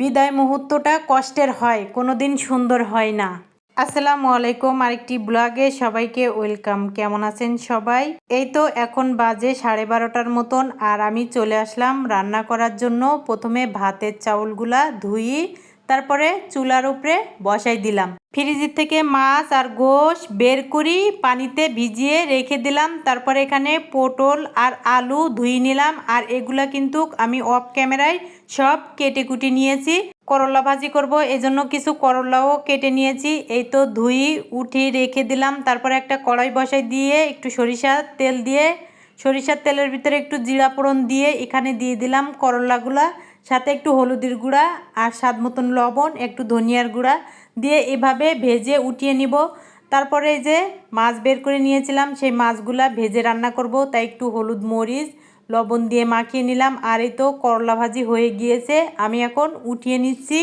বিদায় মুহূর্তটা কষ্টের হয় কোনো দিন সুন্দর হয় না। আসসালামু আলাইকুম, আরেকটি ব্লগে সবাইকে ওয়েলকাম। কেমন আছেন সবাই? এই তো এখন বাজে সাড়ে বারোটার মতন, আর আমি চলে আসলাম রান্না করার জন্য। প্রথমে ভাতের চাউলগুলা ধুই তারপরে চুলার উপরে বসাই দিলাম। ফ্রিজের থেকে মাছ আর গোশ বের করি, পানিতে ভিজিয়ে রেখে দিলাম। তারপরে এখানে পটল আর আলু ধুয়ে নিলাম। আর এগুলা কিন্তু আমি অফ ক্যামেরায় সব কেটে কুটি নিয়েছি। করলা ভাজি করব, এজন্য কিছু করলাও কেটে নিয়েছি। এই তো ধুই উঠিয়ে রেখে দিলাম। তারপরে একটা কড়াই বসাই দিয়ে একটু সরিষার তেল দিয়ে, সরিষার তেলের ভিতরে একটু জিরা ফোড়ন দিয়ে এখানে দিয়ে দিলাম করলাগুলা। সাথে একটু হলুদের গুঁড়া আর স্বাদ মতন লবণ, একটু ধনিয়ার গুঁড়া দিয়ে এভাবে ভেজে উঠিয়ে নিব। তারপরে যে মাছ বের করে নিয়েছিলাম, সেই মাছগুলা ভেজে রান্না করব। তাই একটু হলুদ মরিচ, লবণ দিয়ে মাখিয়ে নিলাম। আর এই তো করলা ভাজি হয়ে গিয়েছে, আমি এখন উঠিয়ে নিচ্ছি।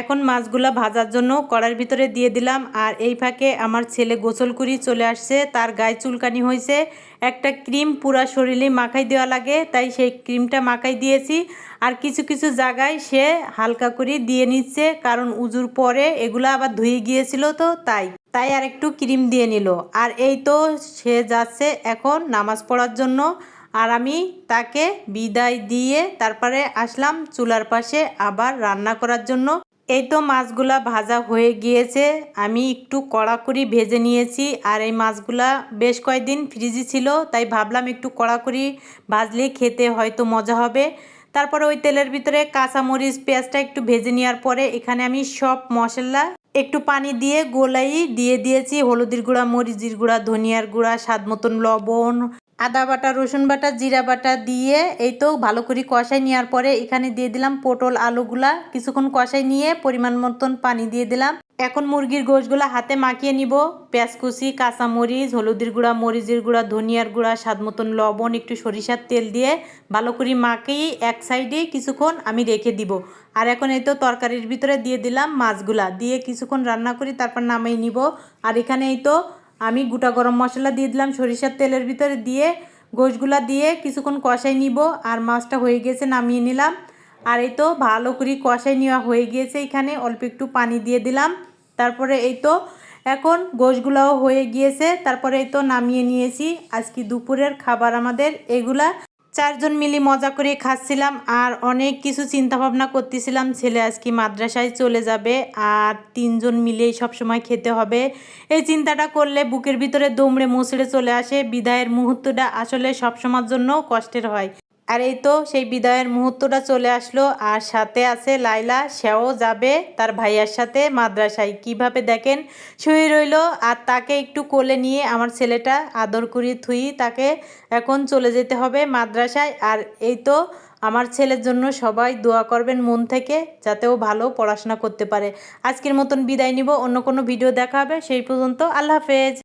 এখন মাছগুলা ভাজার জন্য কড়ার ভিতরে দিয়ে দিলাম। আর এই ফাঁকে আমার ছেলে গোসল করি চলে আসছে। তার গায়ে চুলকানি হয়েছে। একটা ক্রিম পুরা শরীরে মাখাই দেওয়া লাগে, তাই সেই ক্রিমটা মাখাই দিয়েছি। আর কিছু কিছু জায়গায় সে হালকা করে দিয়ে নিচ্ছে, কারণ উজুর পরে এগুলো আবার ধুয়ে গিয়েছিল তো, তাই। তাই আর একটু ক্রিম দিয়ে নিল। আর এই তো সে যাচ্ছে এখন নামাজ পড়ার জন্য। আর আমি তাকে বিদায় দিয়ে তারপরে আসলাম চুলার পাশে আবার রান্না করার জন্য। এই তো মাছগুলা ভাজা হয়ে গিয়েছে। আমি একটু কড়াকড়ি ভেজে নিয়েছি। আর এই মাছগুলা বেশ কয়েকদিন ফ্রিজে ছিল, তাই ভাবলাম একটু কড়াকড়ি ভাজলে খেতে হয়তো মজা হবে। তারপরে ওই তেলের ভিতরে কাঁচামরিচ, পেঁয়াজটা একটু ভেজে নেওয়ার পরে এখানে আমি সব মশলা, একটু পানি দিয়ে গোলাই দিয়ে দিয়েছি। হলুদের গুঁড়া, মরিচের গুঁড়া, ধনিয়ার গুঁড়া স্বাদ মতন লবণ আদা বাটা, রসুন বাটা, জিরা বাটা দিয়ে এই তো ভালো করে কষাই নেওয়ার পরে এখানে দিয়ে দিলাম পটল, আলুগুলা। কিছুক্ষণ কষাই নিয়ে পরিমাণ মতন পানি দিয়ে দিলাম। এখন মুরগির গোশগুলা হাতে মাখিয়ে নিব। পেঁয়াজ কুচি, কাঁচামরিচ, হলুদের গুঁড়া, মরিচের গুঁড়া, ধনিয়ার গুঁড়া, স্বাদ মতন লবণ, একটু সরিষার তেল দিয়ে ভালো করে মাখিয়ে এক সাইডে কিছুক্ষণ আমি রেখে দিব। আর এখন এই তো তরকারির ভিতরে দিয়ে দিলাম মাছগুলা। দিয়ে কিছুক্ষণ রান্না করি তারপর নামিয়ে নিব। আর এখানে এই তো আমি গোটা গরম মশলা দিয়ে দিলাম, সরিষার তেলের ভিতরে দিয়ে গোশগুলা দিয়ে কিছুক্ষণ কষাই নিব, আর মাছটা হয়ে গেছে নামিয়ে নিলাম। আর এই তো ভালো করে কষাই নেওয়া হয়ে গিয়েছে এখানে, অল্প একটু পানি দিয়ে দিলাম। তারপরে এই তো এখন গোশগুলাও হয়ে গিয়েছে, তারপরে এই তো নামিয়ে নিয়েছি। আজকে দুপুরের খাবার আমাদের এগুলা। চারজন মিলে মজা করে খাচ্ছিলাম আর অনেক কিছু চিন্তা ভাবনা করতেছিলাম, ছেলে আজকে মাদ্রাসায় চলে যাবে আর তিনজন মিলেই সবসময় খেতে হবে। এই চিন্তাটা করলে বুকের ভিতরে দমড়ে মুচড়ে চলে আসে। বিদায়ের মুহূর্তটা আসলে সবসময়ের জন্য কষ্টের হয়। আর এই তো সেই বিদায়ের মুহূর্তটা চলে আসলো। আর সাথে আছে লাইলা সেও যাবে তার ভাইয়ার সাথে মাদ্রাসায়। কীভাবে দেখেন? শুয়ে রইল। আর তাকে একটু কোলে নিয়ে আমার ছেলেটা আদর করি, থুই তাকে এখন চলে যেতে হবে মাদ্রাসায়। আর এই তো আমার ছেলের জন্য সবাই দোয়া করবেন মন থেকে যাতে ও ভালো পড়াশোনা করতে পারে। আজকের মতন বিদায় নিব। অন্য কোনো ভিডিও দেখা হবে। সেই পর্যন্ত আল্লাহ হাফেজ।